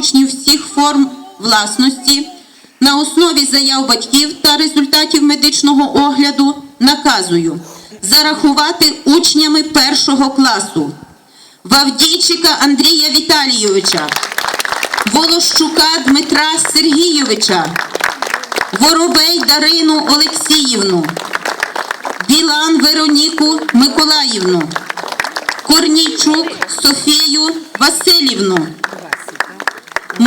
учнів всіх форм власності на основі заяв батьків та результатів медичного огляду наказую зарахувати учнями першого класу. Вавдійчика Андрія Віталійовича, Волощука Дмитра Сергійовича, Воробей Дарину Олексіївну, Білан Вероніку Миколаївну, Корнійчук Софію Васильівну,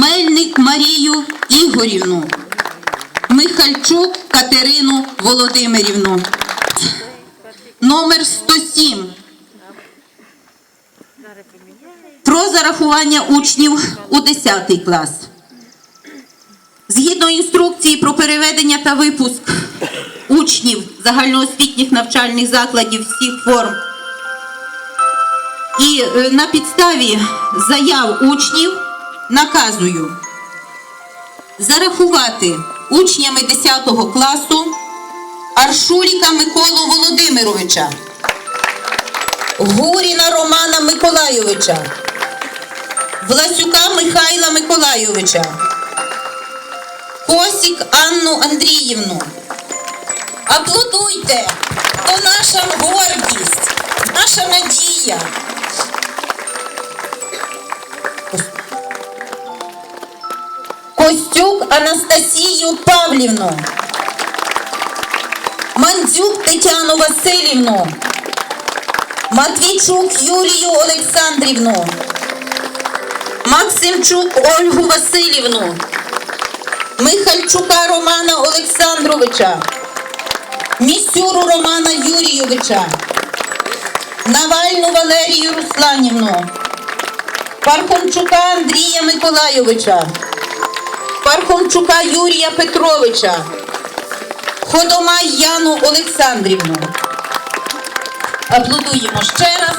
Мельник Марію Ігорівну, Михальчук Катерину Володимирівну. Номер 107. Про зарахування учнів у 10 клас. Згідно інструкції про переведення та випуск учнів загальноосвітніх навчальних закладів всіх форм і е, на підставі заяв учнів наказую зарахувати учнями 10 класу Аршуріка Миколу Володимировича, Гуріна Романа Миколайовича, Власюка Михайла Миколайовича, Косік Анну Андріївну. Аплодуйте! То наша гордість, наша надія. Костюк Анастасію Павлівну. Мандзюк Тетяну Васильівну. Матвійчук Юлію Олександрівну. Максимчук Ольгу Васильівну. Михальчука Романа Олександровича. Місюру Романа Юрійовича. Навальну Валерію Русланівну. Пархомчука Андрія Миколайовича. Пархомчука Юрія Петровича. Ходомай Яну Олександрівну. Аплодуємо ще раз.